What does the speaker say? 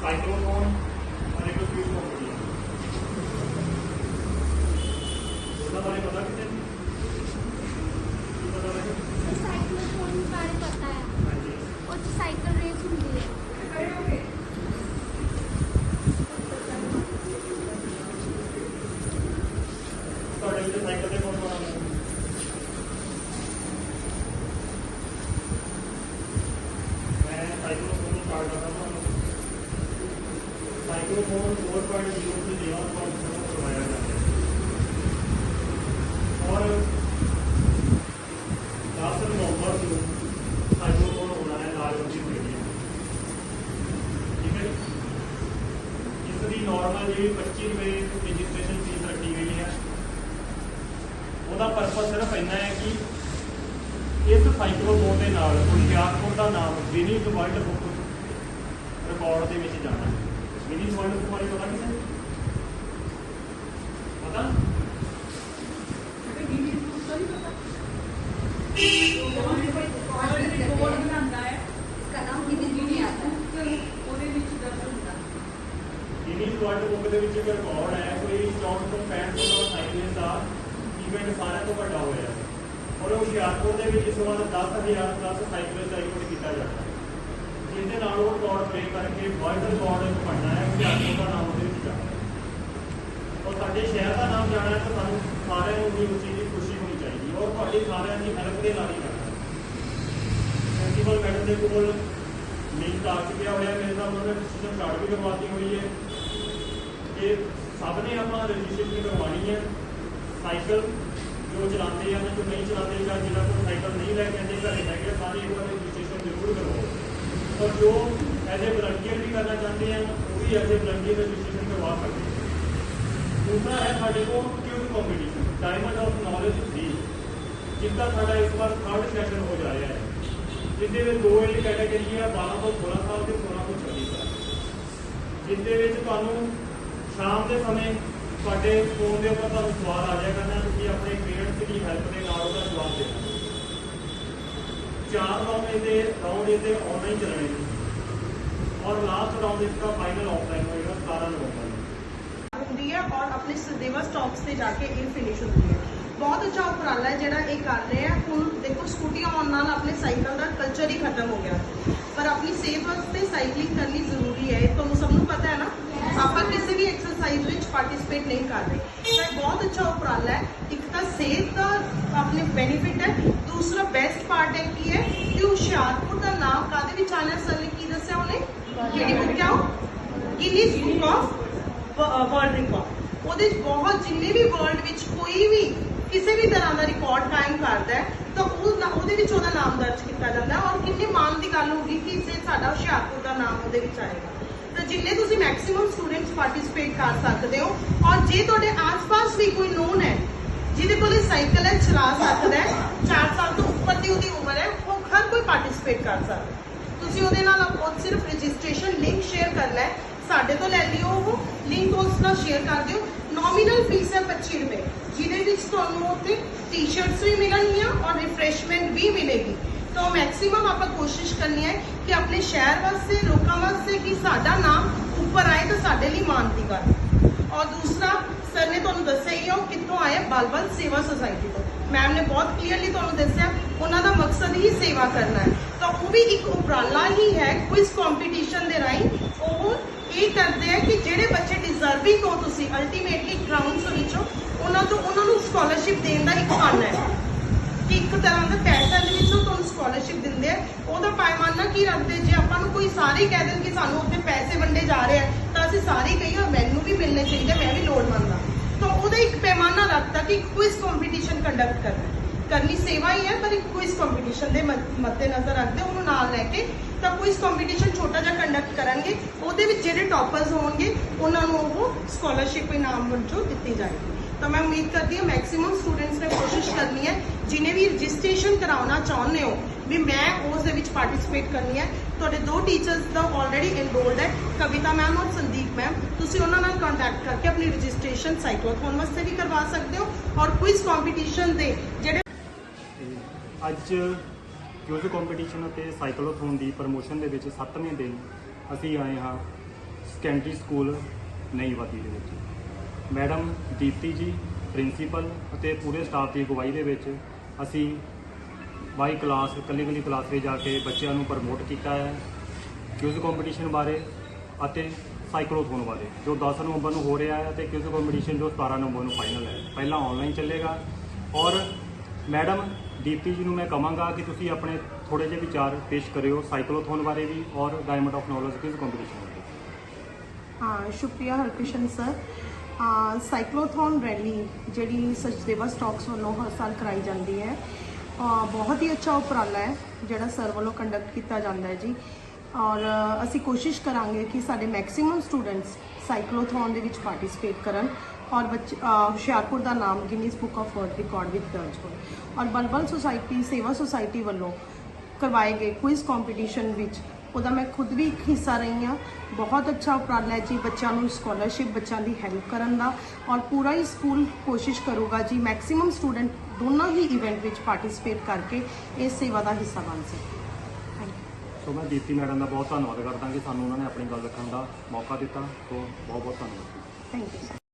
Cycle one. Normal ਜਿਹੜੀ 25 ਰੁਪਏ registration fees ਰੱਖੀ ਗਈ ਹੈ ਉਹਦਾ ਪਰਪਸ ਸਿਰਫ ਇੰਨਾ ਹੈ ਕਿ ਇਸ ਸਾਈਕਲੋਫੋਨ ਦੇ ਨਾਲ ਹੁਸ਼ਿਆਰਪੁਰ ਦਾ ਨਾਮ ਗਿਨੀਜ਼ ਵਰਲਡ ਬੁੱਕ ਰਿਕਾਰਡ ਦੇ ਵਿੱਚ ਜਾਣਾ ਗਿਨੀਜ਼ ਵਰਲਡ ਬੁੱਕ ਬਾਰੇ ਪਤਾ ਕਿਸੇ ਵਰਲਡ ਬੁੱਕ ਦੇ ਵਿੱਚ ਇੱਕ ਰਿਕਾਰਡ ਹੈ, ਕੋਈ 64 ਤੋਂ 65 ਤੋਂ ਸਾਈਕਲਿਸਟ ਦਾ ਇਵੈਂਟ ਸਾਰਿਆਂ ਤੋਂ ਵੱਡਾ ਹੋਇਆ ਹੈ। ਔਰ ਉਹ ਹੁਸ਼ਿਆਰਪੁਰ ਦੇ ਵਿੱਚ ਇਸ ਵਾਰ 10000 ਪਲੱਸ ਸਾਈਕਲਿਸਟ ਦਾ ਇਵੈਂਟ ਕੀਤਾ ਜਾਣਾ ਹੈ। ਜਿਹਦੇ ਨਾਲ ਉਹ ਰਿਕਾਰਡ ਬ੍ਰੇਕ ਕਰਕੇ ਵਰਲਡ ਰਿਕਾਰਡ ਇੱਕ ਬਣਨਾ ਹੈ, ਹੁਸ਼ਿਆਰਪੁਰ ਦਾ ਨਾਮ ਉਹਦੇ ਵਿੱਚ ਜਾਣਾ ਹੈ। ਔਰ ਸਾਡੇ ਸ਼ਹਿਰ ਦਾ ਨਾਮ ਜਾਣਾ ਹੈ ਤਾਂ ਸਾਨੂੰ ਸਾਰਿਆਂ ਨੂੰ ਵੀ ਉਸ ਚੀਜ਼ ਦੀ ਖੁਸ਼ੀ ਹੋਣੀ ਚਾਹੀਦੀ ਹੈ। ਔਰ ਤੁਹਾਡੀ ਸਾਰਿਆਂ ਦੀ ਹੈਲਪ ਦੇ ਨਾਲ ਹੀ ਕਰਨਾ ਹੈ। ਪ੍ਰਿੰਸੀਪਲ ਮੈਡਮ ਦੇ ਕੋਲ ਲਿੰਕ ਆ ਚੁੱਕਿਆ ਹੋਇਆ ਮੇਰੇ ਨਾਲ ਉਹਨਾਂ ਨੇ ਡਿਸੀਜਨ ਸਟਾਰਟ ਵੀ ਕਰਵਾਤੀ ਹੋਈ ਹੈ। ਕਿ ਸਭ ਨੇ ਆਪਾਂ ਰਜਿਸਟ੍ਰੇਸ਼ਨ ਕਰਵਾਉਣੀ ਹੈ। ਸਾਈਕਲ ਜੋ ਚਲਾਉਂਦੇ ਆ ਜੋ ਨਹੀਂ ਚਲਾਉਂਦੇ ਜਾਂ ਜਿਹਨਾਂ ਕੋਲ ਸਾਈਕਲ ਨਹੀਂ ਲੈ ਕੇ ਆਉਂਦੇ ਘਰੇ ਹੈਗੇ ਆ, ਸਾਰੇ ਇੱਕ ਵਾਰ ਰਜਿਸਟ੍ਰੇਸ਼ਨ ਜ਼ਰੂਰ ਕਰਵਾਓ। ਪਰ ਜੋ ਐਜ਼ ਏ ਵਲੰਟੀਅਰ ਵੀ ਕਰਨਾ ਚਾਹੁੰਦੇ ਆ ਉਹ ਵੀ ਐਜ਼ ਏ ਵਲੰਟੀਅਰ ਰਜਿਸਟ੍ਰੇਸ਼ਨ ਕਰਵਾ ਸਕਦੇ ਦੂਸਰਾ ਹੈ ਸਾਡੇ ਕੋਲ quiz competition diamond of knowledge 3 ਜਿਸਦਾ ਸਾਡਾ ਇਸ ਵਾਰ ਥਰਡ ਸੈਸ਼ਨ ਹੋ ਜਾ ਰਿਹਾ ਹੈ। ਜਿਹਦੇ ਵਿੱਚ ਦੋ ਇਹ ਕੈਟਾਗਰੀ ਹੈ 12 ਤੋਂ 16 ਸਾਲ ਤੇ 16 ਤੋਂ 26 ਸਾਲ। ਜਿਸਦੇ ਵਿੱਚ ਤੁਹਾਨੂੰ ਸ਼ਾਮ ਦੇ ਸਮੇਂ ਤੁਹਾਡੇ ਫੋਨ ਦੇ ਉੱਪਰ ਤੁਹਾਨੂੰ ਸਵਾਲ ਆ ਜਾਇਆ ਕਰਨਾ, ਤੁਸੀਂ ਆਪਣੇ ਪੇਰੈਂਟਸ ਦੀ ਹੈਲਪ ਦੇ ਨਾਲ ਉਹਦਾ ਜਵਾਬ ਦੇਣਾ ਚਾਰ ਰਾਉਂਡ ਇਹਦੇ ਰਾਉਂਡ ਇਹਦੇ ਆਨਲਾਈਨ ਚੱਲਣੇ ਨੇ। ਔਰ ਲਾਸਟ ਰਾਉਂਡ ਇਸਦਾ ਫਾਈਨਲ ਆਫਲਾਈਨ ਹੋਏਗਾ 17 ਨਵੰਬਰ ਨੂੰ। ਹੁੰਦੀ ਹੈ ਔਰ ਆਪਣੇ ਸਦੇਵਾ ਸਟਾਪਸ ਤੇ ਜਾ ਕੇ ਇਹ ਫਿਨਿਸ਼ ਹੁੰਦੀ ਬਹੁਤ ਅੱਛਾ ਉਪਰਾਲਾ ਹੈ ਜਿਹੜਾ ਇਹ ਕਰ ਰਹੇ ਆ। ਹੁਣ ਦੇਖੋ ਸਕੂਟੀ ਆਉਣ ਨਾਲ ਆਪਣੇ ਸਾਈਕਲ ਦਾ ਕਲਚਰ ਹੀ ਖਤਮ ਹੋ ਗਿਆ। ਪਰ ਆਪਣੀ ਸਿਹਤ ਵਾਸਤੇ ਸਾਈਕਲਿੰਗ ਕਰਨੀ ਜ਼ਰੂਰੀ ਹੈ। ਇਹ ਤੁਹਾਨੂੰ ਸਭ ਨੂੰ ਪਤਾ ਹੈ ਨਾ? ਆਪਾਂ ਕਿਸੇ ਵੀ ਐਕਸਰਸਾਈਜ਼ ਵਿੱਚ ਪਾਰਟਿਸਿਪੇਟ ਨਹੀਂ ਕਰ ਰਹੇ। ਇਹ ਬਹੁਤ ਅੱਛਾ ਉਪਰਾਲਾ ਹੈ। ਇੱਕ ਤਾਂ ਸਿਹਤ ਦਾ ਆਪਣੇ ਬੈਨੀਫਿਟ ਹੈ, ਦੂਸਰਾ ਬੈਸਟ ਪਾਰਟ ਹੈ ਕੀ ਹੈ ਕਿ ਹੁਸ਼ਿਆਰਪੁਰ ਦਾ ਨਾਮ ਕਾਦੇ ਵਿੱਚ ਆਣਾ ਸਰ ਨੇ ਕੀ ਦੱਸਿਆ ਉਹਨੇ? ਕਿਹੜੀ ਬੁੱਕ ਕਿਉਂ Guinness book of world record ਉਹਦੇ ਬਹੁਤ ਜਿੰਨੇ ਵੀ ਵਰਲਡ ਵਿੱਚ ਕੋਈ ਵੀ ਕਿਸੇ ਵੀ ਤਰ੍ਹਾਂ ਦਾ ਰਿਕਾਰਡ ਕਾਇਮ ਕਰਦਾ ਹੈ, ਤਾਂ ਉਹ ਉਹਦੇ ਵਿੱਚ ਉਹਦਾ ਨਾਮ ਦਰਜ ਕੀਤਾ ਜਾਂਦਾ ਔਰ ਕਿੰਨੇ ਮਾਣ ਦੀ ਗੱਲ ਹੋਗੀ ਕਿ ਇਸੇ ਸਾਡਾ ਹੁਸ਼ਿਆਰਪੁਰ ਦਾ ਨਾਮ ਉਹਦੇ ਵਿੱਚ ਆਏਗਾ। ਜਿੰਨੇ ਤੁਸੀਂ ਮੈਕਸਿਮਮ ਸਟੂਡੈਂਟਸ ਪਾਰਟਿਸਿਪੇਟ ਕਰ ਸਕਦੇ ਹੋ, ਔਰ ਜੇ ਤੁਹਾਡੇ ਆਸ-ਪਾਸ ਵੀ ਕੋਈ ਨੋਨ ਹੈ, ਜਿਹਦੇ ਕੋਲ ਇਹ ਸਾਈਕਲ ਹੈ, ਚਲਾ ਸਕਦਾ ਹੈ 4 ਸਾਲ ਤੋਂ ਉੱਪਰ ਦੀ ਉਹਦੀ ਉਮਰ ਹੈ, ਉਹ ਹਰ ਕੋਈ ਪਾਰਟਿਸਿਪੇਟ ਕਰ ਸਕਦਾ ਹੈ। ਤੁਸੀਂ ਉਹਦੇ ਨਾਲ ਉਹ ਸਿਰਫ ਰਜਿਸਟ੍ਰੇਸ਼ਨ ਲਿੰਕ ਸ਼ੇਅਰ ਕਰਨਾ ਹੈ, ਸਾਡੇ ਤੋਂ ਲੈ ਲਿਓ ਉਹ ਲਿੰਕ ਉਸ ਨਾਲ ਸ਼ੇਅਰ ਕਰ ਦਿਓ ਨੋਮੀਨਲ ਫੀਸ ਹੈ 25 ਰੁਪਏ, ਜਿਹਦੇ ਵਿੱਚ ਤੁਹਾਨੂੰ ਉੱਥੇ ਟੀ-ਸ਼ਰਟਸ ਵੀ ਮਿਲਣਗੀਆਂ, ਔਰ ਰਿਫਰੈਸ਼ਮੈਂਟ ਵੀ ਮਿਲੇਗੀ ਤਾਂ ਮੈਕਸਿਮਮ ਆਪਾਂ ਕੋਸ਼ਿਸ਼ ਕਰਨੀ ਹੈ ਕਿ ਆਪਣੇ ਸ਼ਹਿਰ ਵਾਸਤੇ, ਲੋਕਾਂ ਵਾਸਤੇ ਕਿ ਸਾਡਾ ਨਾਮ ਉੱਪਰ ਆਏ ਤਾਂ ਸਾਡੇ ਲਈ ਮਾਣ ਦੀ ਗੱਲ। ਔਰ ਦੂਸਰਾ, ਸਰ ਨੇ ਤੁਹਾਨੂੰ ਦੱਸਿਆ ਹੀ ਹੈ ਉਹ ਕਿੱਥੋਂ ਆਏ ਬਲਬਲ ਸੇਵਾ ਸੁਸਾਇਟੀ ਤੋਂ। ਮੈਮ ਨੇ ਬਹੁਤ ਕਲੀਅਰਲੀ ਤੁਹਾਨੂੰ ਦੱਸਿਆ, ਉਹਨਾਂ ਦਾ ਮਕਸਦ ਹੀ ਸੇਵਾ ਕਰਨਾ ਹੈ। ਤਾਂ ਉਹ ਵੀ ਇੱਕ ਉਪਰਾਲਾ ਹੀ ਹੈ ਕੁਇਜ਼ ਕੰਪੀਟੀਸ਼ਨ ਦੇ ਰਾਹੀਂ। ਉਹ ਇਹ ਕਰਦੇ ਆ ਕਿ ਜਿਹੜੇ ਬੱਚੇ ਡਿਜ਼ਰਵਿੰਗ ਹੋ ਤੁਸੀਂ ਅਲਟੀਮੇਟਲੀ ਗਰਾਊਂਡਸ ਵਿੱਚੋਂ, ਉਹਨਾਂ ਤੋਂ ਉਹਨਾਂ ਨੂੰ ਸਕਾਲਰਸ਼ਿਪ ਦੇਣ ਦਾ ਇੱਕ ਫੰਡ ਹੈ। ਕਿ ਇੱਕ ਤਰ੍ਹਾਂ ਦਾ ਸਕਾਲਰਸ਼ਿਪ ਦਿੰਦੇ ਆ, ਉਹਦਾ ਪੈਮਾਨਾ ਕੀ ਰੱਖਦੇ? ਜੇ ਆਪਾਂ ਨੂੰ ਕੋਈ ਸਾਰੇ ਕਹਿ ਦੇਣ ਕਿ ਸਾਨੂੰ ਉੱਥੇ ਪੈਸੇ ਵੰਡੇ ਜਾ ਰਹੇ ਆ, ਤਾਂ ਅਸੀਂ ਸਾਰੇ ਕਹੀਏ ਮੈਨੂੰ ਵੀ ਮਿਲਣੇ ਚਾਹੀਦੇ, ਮੈਂ ਵੀ ਲੋੜਵੰਦ ਹਾਂ। ਤਾਂ ਉਹਦਾ ਇੱਕ ਪੈਮਾਨਾ ਰੱਖਤਾ ਕਿ ਕੁਇਜ਼ ਕੰਪੀਟੀਸ਼ਨ ਕੰਡਕਟ ਕਰਨਾ। ਕਰਨੀ ਸੇਵਾ ਹੀ ਹੈ, ਪਰ ਇੱਕ ਕੁਇਜ਼ ਕੰਪੀਟੀਸ਼ਨ ਦੇ ਮੱਦ- ਮੱਦੇਨਜ਼ਰ ਰੱਖਦੇ, ਉਹਨੂੰ ਨਾਲ ਲੈ ਕੇ ਤਾਂ ਕੁਇਜ਼ ਕੰਪੀਟੀਸ਼ਨ ਛੋਟਾ ਜਿਹਾ ਕੰਡਕਟ ਕਰਨਗੇ, ਉਹਦੇ ਵਿੱਚ ਜਿਹੜੇ ਟੌਪਰਸ ਹੋਣਗੇ, ਉਹਨਾਂ ਨੂੰ ਉਹ ਸਕਾਲਰਸ਼ਿਪ ਇਨਾਮ ਵਜੋਂ ਦਿੱਤੀ ਜਾਏਗੀ। ਤਾਂ ਮੈਂ ਉਮੀਦ ਕਰਦੀ ਹਾਂ ਮੈਕਸਿਮਮ ਸਟੂਡੈਂਟਸ ਨੇ ਕੋਸ਼ਿਸ਼ ਕਰਨੀ ਹੈ, ਜਿਨੇ ਵੀ ਰਜਿਸਟ੍ਰੇਸ਼ਨ ਕਰਾਉਣਾ ਚਾਹੁੰਦੇ ਹੋ, ਵੀ ਮੈਂ ਉਸ ਦੇ ਵਿੱਚ ਪਾਰਟਿਸਿਪੇਟ ਕਰਨੀ ਹੈ। ਤੁਹਾਡੇ ਦੋ ਟੀਚਰਸ ਦਾ ਆਲਰੇਡੀ ਐਨਰੋਲਡ ਹੈ, ਕਵਿਤਾ ਮੈਮ ਔਰ ਸੰਦੀਪ ਮੈਮ ਤੁਸੀਂ ਉਹਨਾਂ ਨਾਲ ਕੰਟੈਕਟ ਕਰਕੇ ਆਪਣੀ ਰਜਿਸਟ੍ਰੇਸ਼ਨ ਸਾਈਕਲੋਥੋਨ ਵਾਸਤੇ ਵੀ ਕਰਵਾ ਸਕਦੇ ਹੋ ਔਰ ਕੁਇਜ਼ ਕੰਪੀਟੀਸ਼ਨ ਦੇ ਜਿਹੜੇ ਅੱਜ ਕਿਉਂਕਿ ਕੰਪੀਟੀਸ਼ਨ ਅਤੇ ਸਾਈਕਲੋਥੋਨ ਦੀ ਪ੍ਰਮੋਸ਼ਨ ਦੇ ਵਿੱਚ 7ਵੇਂ ਦਿਨ ਅਸੀਂ ਆਏ ਹਾਂ ਸੈਕੰਡਰੀ ਸਕੂਲ ਨਹੀਂ ਵਾਦੀ ਦੇ ਵਿੱਚ। ਮੈਡਮ ਦੀਪਤੀ ਜੀ, ਪ੍ਰਿੰਸੀਪਲ ਅਤੇ ਪੂਰੇ ਸਟਾਫ ਦੀ ਅਗਵਾਈ ਦੇ ਵਿੱਚ ਅਸੀਂ ਬਾਈ ਕਲਾਸ ਇਕੱਲੀ ਇਕੱਲੀ ਕਲਾਸ ਵਿੱਚ ਜਾ ਕੇ ਬੱਚਿਆਂ ਨੂੰ ਪ੍ਰਮੋਟ ਕੀਤਾ ਹੈ ਕਿਊਜ਼ ਕੰਪੀਟੀਸ਼ਨ ਬਾਰੇ ਅਤੇ ਸਾਈਕਲੋਥੋਨ ਬਾਰੇ, ਜੋ 10 ਨਵੰਬਰ ਨੂੰ ਹੋ ਰਿਹਾ ਹੈ ਤੇ ਕਿਊਜ਼ ਕੰਪੀਟੀਸ਼ਨ ਜੋ 17 ਨਵੰਬਰ ਨੂੰ ਫਾਈਨਲ ਹੈ। ਪਹਿਲਾਂ ਆਨਲਾਈਨ ਚੱਲੇਗਾ ਔਰ ਮੈਡਮ ਦੀਪਤੀ ਜੀ ਨੂੰ ਮੈਂ ਕਹਾਂਗਾ ਕਿ ਤੁਸੀਂ ਆਪਣੇ ਥੋੜੇ ਜਿਹੇ ਵਿਚਾਰ ਪੇਸ਼ ਕਰਿਓ ਸਾਈਕਲੋਥੋਨ ਬਾਰੇ ਵੀ ਔਰ diamond of knowledge quiz competition ਬਾਰੇ। ਹਾਂ, ਸ਼ੁਕਰੀਆ ਹਰਕ੍ਰਿਸ਼ਨ ਸਰ ਸਾਈਕਲੋਥੋਨ ਰੈਲੀ ਜਿਹੜੀ ਸਚਦੇਵਾ ਸਟਾਕਸ ਵੱਲੋਂ ਹਰ ਸਾਲ ਕਰਾਈ ਜਾਂਦੀ ਹੈ ਬਹੁਤ ਹੀ ਅੱਛਾ ਉਪਰਾਲਾ ਹੈ, ਜਿਹੜਾ ਸਰ ਵੱਲੋਂ ਕੰਡਕਟ ਕੀਤਾ ਜਾਂਦਾ ਹੈ ਜੀ। ਔਰ ਅਸੀਂ ਕੋਸ਼ਿਸ਼ ਕਰਾਂਗੇ ਕਿ ਸਾਡੇ ਮੈਕਸਿਮਮ ਸਟੂਡੈਂਟਸ ਸਾਈਕਲੋਥੋਨ ਦੇ ਵਿੱਚ ਪਾਰਟਿਸਿਪੇਟ ਕਰਨ ਔਰ ਬੱਚ ਹੁਸ਼ਿਆਰਪੁਰ ਦਾ ਨਾਮ Guinness book of world record ਵਿੱਚ ਦਰਜ ਹੋਵੇ। ਔਰ ਬਲਬਲ ਸੁਸਾਇਟੀ ਸੇਵਾ ਸੁਸਾਇਟੀ ਵੱਲੋਂ ਕਰਵਾਏ ਗਏ ਕੁਇਜ਼ ਕੰਪੀਟੀਸ਼ਨ ਵਿੱਚ ਉਹਦਾ ਮੈਂ ਖੁਦ ਵੀ ਇੱਕ ਹਿੱਸਾ ਰਹੀ ਹਾਂ। ਬਹੁਤ ਅੱਛਾ ਉਪਰਾਲਾ ਹੈ ਜੀ ਬੱਚਿਆਂ ਨੂੰ ਸਕਾਲਰਸ਼ਿਪ ਬੱਚਿਆਂ ਦੀ ਹੈਲਪ ਕਰਨ ਦਾ। ਔਰ ਪੂਰਾ ਹੀ ਸਕੂਲ ਕੋਸ਼ਿਸ਼ ਕਰੂਗਾ ਜੀ ਮੈਕਸਿਮਮ ਸਟੂਡੈਂਟ ਦੋਨਾਂ ਹੀ ਇਵੈਂਟ ਵਿੱਚ ਪਾਰਟਿਸਿਪੇਟ ਕਰਕੇ ਇਸ ਸੇਵਾ ਦਾ ਹਿੱਸਾ ਬਣ ਸਕੇ। ਸੋ ਮੈਂ ਦੀਪਤੀ ਮੈਡਮ ਦਾ ਬਹੁਤ ਧੰਨਵਾਦ ਕਰਦਾ ਕਿ ਸਾਨੂੰ ਉਹਨਾਂ ਨੇ ਆਪਣੀ ਗੱਲ ਰੱਖਣ ਦਾ ਮੌਕਾ ਦਿੱਤਾ। ਸੋ ਬਹੁਤ ਬਹੁਤ ਧੰਨਵਾਦ। Thank you